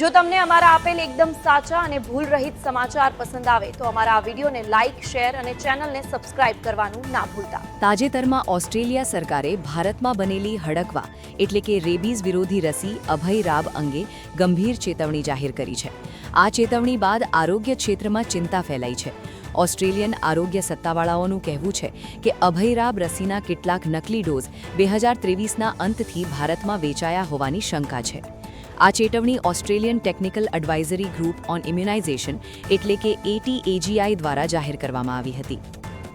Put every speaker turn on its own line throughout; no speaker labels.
જો તમને અમારા આપેલ એકદમ સાચા અને ભૂલ રહિત સમાચાર પસંદ આવે તો અમારા આ વિડીયોને લાઇક, શેર અને ચેનલને સબસ્ક્રાઇબ કરવાનું ના ભૂલતા.
તાજેતરમાં ઓસ્ટ્રેલિયા સરકારે ભારતમાં બનેલી હડકવા એટલે કે રેબીઝ વિરોધી રસી અભય રાબ અંગે ગંભીર ચેતવણી જાહેર કરી છે. આ ચેતવણી બાદ આરોગ્ય ક્ષેત્રમાં ચિંતા ફેલાઈ છે. ઓસ્ટ્રેલિયન આરોગ્ય સત્તાવાળાઓનું કહેવું છે કે અભયરાબ રસીના કેટલાક નકલી ડોઝ બે હજાર ત્રેવીસના અંતથી ભારતમાં વેચાયા હોવાની શંકા છે. આ ચેતવણી Australian technical advisory group on immunisation એટલે કે એટીએજીઆઈ દ્વારા જાહેર કરવામાં આવી હતી.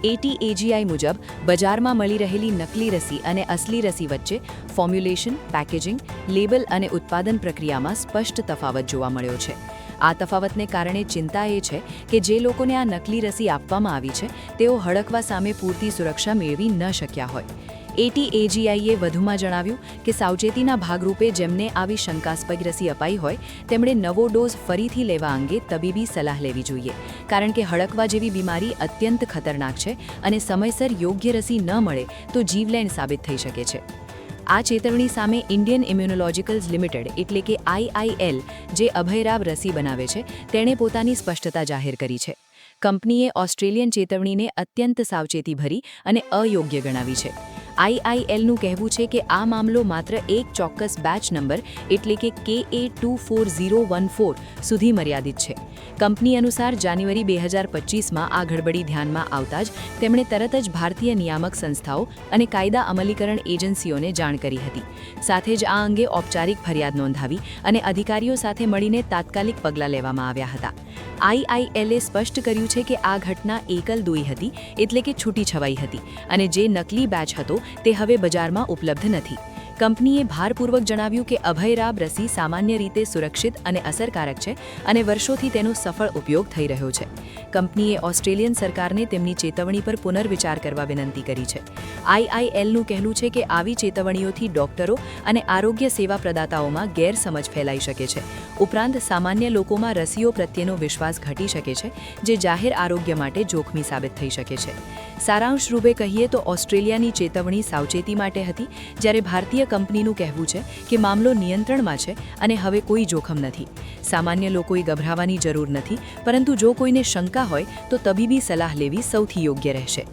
એટીએજીઆઈ મુજબ બજારમાં મળી રહેલી નકલી રસી અને અસલી રસી વચ્ચે ફોર્મ્યુલેશન, પેકેજિંગ, લેબલ અને ઉત્પાદન પ્રક્રિયામાં સ્પષ્ટ તફાવત જોવા મળ્યો છે. આ તફાવતને કારણે ચિંતા એ છે કે જે લોકોને આ નકલી રસી આપવામાં આવી છે, તેઓ હડકવા સામે પૂરતી સુરક્ષા મેળવી ન શક્યા હોય. એટીએજીઆઈએ વધુમાં જણાવ્યું કે સાવચેતીના ભાગરૂપે જેમને આવી શંકાસ્પદ રસી અપાઈ હોય, તેમણે નવો ડોઝ ફરીથી લેવા અંગે તબીબી સલાહ લેવી જોઈએ. કારણ કે હડકવા જેવી બીમારી અત્યંત ખતરનાક છે અને સમયસર યોગ્ય રસી ન મળે તો જીવલેણ સાબિત થઈ શકે છે. આ ચેતવણી સામે ઇન્ડિયન ઇમ્યુનોલોજિકલ્સ લિમિટેડ એટલે કે આઈઆઈએલ જે અભયરાવ રસી બનાવે છે, તેણે પોતાની સ્પષ્ટતા જાહેર કરી છે. કંપનીએ ઓસ્ટ્રેલિયન ચેતવણીને અત્યંત સાવચેતીભરી અને અયોગ્ય ગણાવી છે. આઈઆઈએલનું કહેવું છે કે આ મામલો માત્ર એક ચોક્કસ બેચ નંબર એટલે કે K A two four zero one four સુધી મર્યાદિત છે. કંપની અનુસાર જાન્યુઆરી બે હજાર પચીસમાં આ ગડબડી ધ્યાનમાં આવતા જ તેમણે તરત જ ભારતીય નિયામક સંસ્થાઓ અને કાયદા અમલીકરણ એજન્સીઓને જાણ કરી હતી. સાથે જ આ અંગે ઔપચારિક ફરિયાદ નોંધાવી અને અધિકારીઓ સાથે મળીને તાત્કાલિક પગલાં લેવામાં આવ્યા હતા. આઈઆઈએલે સ્પષ્ટ કર્યું છે કે આ ઘટના એકલ દોઈ હતી, એટલે કે છૂટી છવાઈ હતી, અને જે નકલી બેચ હતો તે હવે બજારમાં ઉપલબ્ધ નથી. કંપનીએ ભારપૂર્વક જણાવ્યું કે અભયરાબ રસી સામાન્ય રીતે સુરક્ષિત અને અસરકારક છે, અને વર્ષોથી તેનો સફળ ઉપયોગ થઈ રહ્યો છે. કંપનીએ ઓસ્ટ્રેલિયન સરકારને તેમની ચેતવણી પર પુનર્વિચાર કરવા વિનંતી કરી છે. આઈઆઈએલનું કહેવું છે કે આવી ચેતવણીઓથી ડોક્ટરો અને આરોગ્ય સેવા પ્રદાતાઓમાં ગેરસમજ ફેલાઈ શકે છે. ઉપરાંત સામાન્ય લોકોમાં રસીઓ પ્રત્યેનો વિશ્વાસ ઘટી શકે છે, જે જાહેર આરોગ્ય માટે જોખમી સાબિત થઈ શકે છે. સારાંશ રૂપે કહીએ તો ઓસ્ટ્રેલિયાની ચેતવણી સાવચેતી માટે હતી, જ્યારે ભારતીય કંપનીનું કહેવું છે કે મામલો નિયંત્રણમાં છે અને હવે કોઈ જોખમ નથી. સામાન્ય લોકોએ ગભરાવાની જરૂર નથી, પરંતુ જો કોઈને શંકા હોય તો તબીબી સલાહ લેવી સૌથી યોગ્ય રહેશે.